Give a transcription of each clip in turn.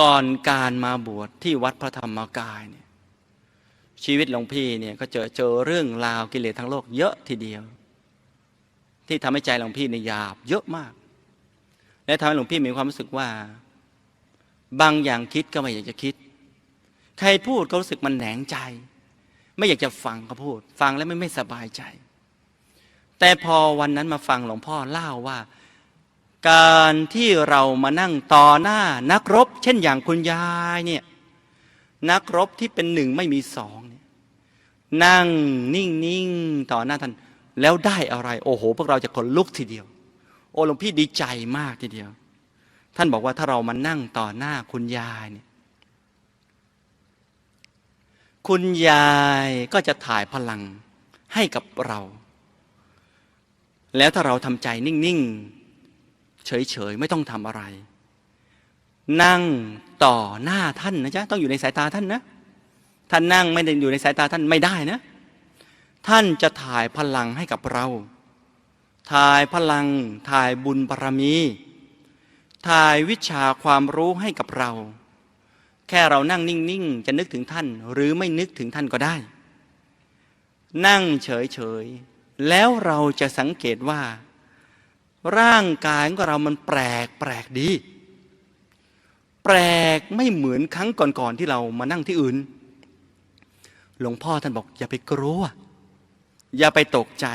ก่อนการมาบวชที่วัดพระธรรมกายเนี่ยชีวิตหลวงพี่เนี่ยก็เจอเจอเรื่องราวกิเลสทั้งโลกเยอะทีเดียว ที่ทำให้ใจหลวงพี่ในยหยาบเยอะมาก และทำให้หลวงพี่มีความรู้สึกว่า บางอย่างคิดก็ไม่อยากจะคิด ใครพูดก็รู้สึกมันแหนงใจ ไม่อยากจะฟังเขาพูด ฟังแล้วไม่ไม่สบายใจ แต่พอวันนั้นมาฟังหลวงพ่อเล่าว่า การที่เรามานั่งต่อหน้านักรบ เช่นอย่างคุณยายเนี่ยนักรบที่เป็นหนึ่งไม่มีสองเนี่ยนั่งนิ่งนิ่งๆต่อหน้าท่านแล้วได้อะไร โอ้โห พวกเราจะขนลุกทีเดียว โอ้หลวงพี่ดีใจมากทีเดียว ท่านบอกว่าถ้าเรามานั่งต่อหน้าคุณยายเนี่ยคุณยายก็จะถ่ายพลังให้กับเรา แล้วถ้าเราทำใจนิ่งๆ เฉยๆไม่ต้องทำอะไร นั่งต่อหน้าท่านนะจ๊ะต้องอยู่ในสายตาท่านนะท่านนั่งไม่ได้อยู่ในสายตาท่านไม่ได้นะ ท่านจะถ่ายพลังให้กับเรา ถ่ายพลังถ่ายบุญบารมี ถ่ายวิชาความรู้ให้กับเรา แค่เรานั่งนิ่งๆจะนึกถึงท่าน หรือไม่นึกถึงท่านก็ได้ นั่งเฉยๆแล้วเราจะสังเกตว่า ร่างกายของเรามันแปลกแปลกดี แปลกไม่เหมือนครั้งก่อนๆที่เรามานั่งที่อื่น หลวงพ่อท่านบอกอย่าไปกลัว อย่าไปตกใจ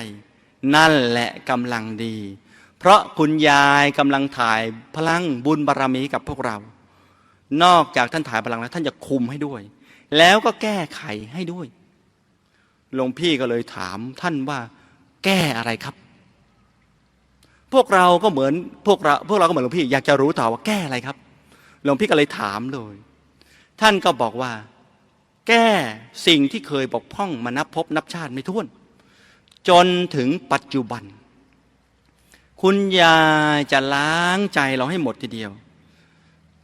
นั่นแหละกำลังดี เพราะคุณยายกำลังถ่ายพลังบุญบารรมีกับพวกเรา นอกจากท่านถ่ายพลังแล้วท่านจะคุมให้ด้วย แล้วก็แก้ไขให้ด้วยหลวงพี่ก็เลยถามท่านว่าแก้อะไรครับ พวกเราก็เหมือนพวกเราพวกเราก็เหมือนหลวงพี่อยากจะรู้ต่อว่าแก้อะไรครับ หลวงพี่ก็เลยถามเลย ท่านก็บอกว่า แก้สิ่งที่เคยบกพร่องมานับพบนับชาติไม่ท้วน จนถึงปัจจุบัน คุณยายจะล้างใจเราให้หมดทีเดียว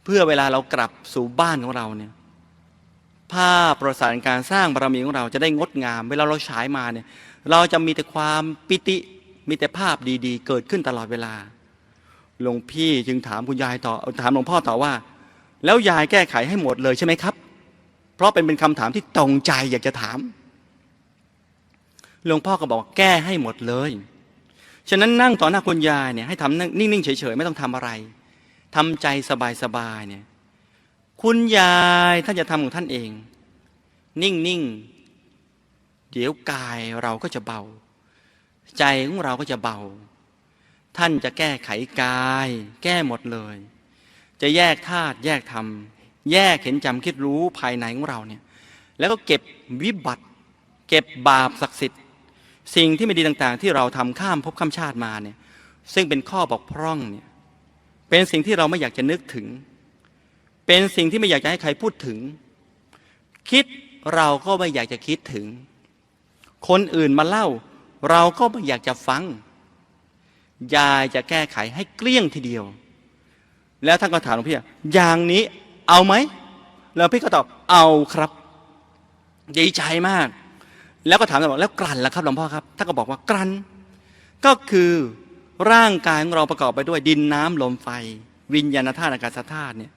เพื่อเวลาเรากลับสู่บ้านของเราเนี่ยภาพประสานการสร้างบารมีของเราจะได้งดงาม เวลาเราฉายมาเนี่ย เราจะมีแต่ความปิติ มีแต่ภาพดีๆ เกิดขึ้นตลอดเวลา หลวงพี่จึงถามคุณยายต่อถามหลวงพ่อต่อว่า แล้วยายแก้ไขให้หมดเลยใช่ไหมครับ เพราะเป็นเป็นคำถามที่ตรงใจอยากจะถาม หลวงพ่อก็บอกแก้ให้หมดเลย ฉะนั้นนั่งต่อหน้าคุณยายเนี่ยให้ทำนิ่งๆเฉยๆไม่ต้องทำอะไรทำใจสบายๆเนี่ยคุณยายท่านจะทำของท่านเอง นิ่งๆเดี๋ยวกายเราก็จะเบา ใจของเราก็จะเบา ท่านจะแก้ไขกาย แก้หมดเลย จะแยกธาตุแยกธรรม แยกเห็นจำคิดรู้ภายในของเราเนี่ยแล้วก็เก็บวิบัติ เก็บบาปศักดิ์สิทธิ์ สิ่งที่ไม่ดีต่างๆ ที่เราทำข้ามภพข้ามชาติมาเนี่ยซึ่งเป็นข้อบกพร่องเนี่ยเป็นสิ่งที่เราไม่อยากจะนึกถึง เป็นสิ่งที่ไม่อยากจะให้ใครพูดถึง คิดเราก็ไม่อยากจะคิดถึง คนอื่นมาเล่า เราก็ไม่อยากจะฟัง ยายจะแก้ไขให้เกลี้ยงทีเดียว แล้วท่านก็ถามหลวงพี่ว่าอย่างนี้เอาไหม แล้วพี่ก็ตอบเอาครับ ดีใจมาก แล้วก็ถามต่อบอกแล้วกลั่นล่ะครับหลวงพ่อครับท่านก็บอกว่ากลั่นก็คือร่างกายของเราประกอบไปด้วยดินน้ำลมไฟ วิญญาณธาตุอากาศธาตุเนี่ย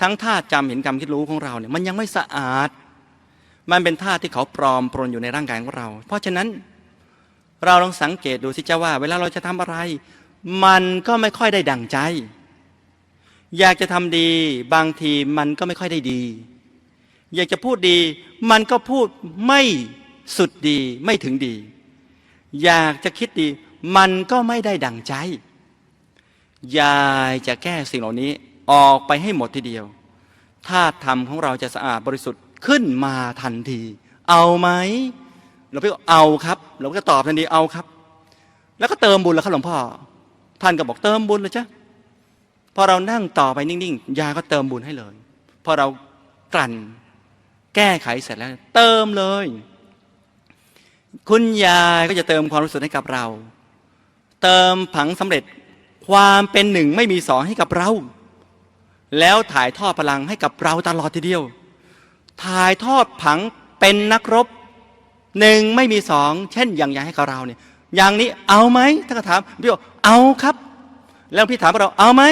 ทั้งธาตุจำเห็นกรรมคิดรู้ของเราเนี่ยมันยังไม่สะอาด มันเป็นธาตุที่เขาปลอมปรนอยู่ในร่างกายของเรา เพราะฉะนั้น เราลองสังเกตดูสิจ้าว่า เวลาเราจะทำอะไร มันก็ไม่ค่อยได้ดั่งใจ อยากจะทำดีบางทีมันก็ไม่ค่อยได้ดี อยากจะพูดดี มันก็พูดไม่สุดดีไม่ถึงดี อยากจะคิดดี มันก็ไม่ได้ดั่งใจ ยายจะแก้สิ่งเหล่านี้ออกไปให้หมดทีเดียวถ้าธรรมของเราจะสะอาดบริสุทธิ์ขึ้นมาทันที เอาไหม ลวงพี่ก็เอาครับหลวงพี่ก็ตอบทันทีเอาครับ แล้วก็เติมบุญแล้วครับหลวงพ่อ ท่านก็บอกเติมบุญเลยจ้ะพอเรานั่งต่อไปนิ่งๆยาก็เติมบุญให้เลยพอเรากลั่นแก้ไขเสร็จแล้ว เติมเลย คุณยายก็จะเติมความรู้สึกให้กับเรา เติมผังสำเร็จความเป็นหนึ่งไม่มีสองให้กับเรา แล้วถ่ายทอดพลังให้กับเราตลอดทีเดียว ถ่ายทอดผังเป็นนักรบ หนึ่งไม่มีสองเช่นอย่างยาให้กับเราเนี่ยอย่างนี้เอาไหมท่านก็ถามพี่บอกเอาครับ แล้วพี่ถามเราเอาไหม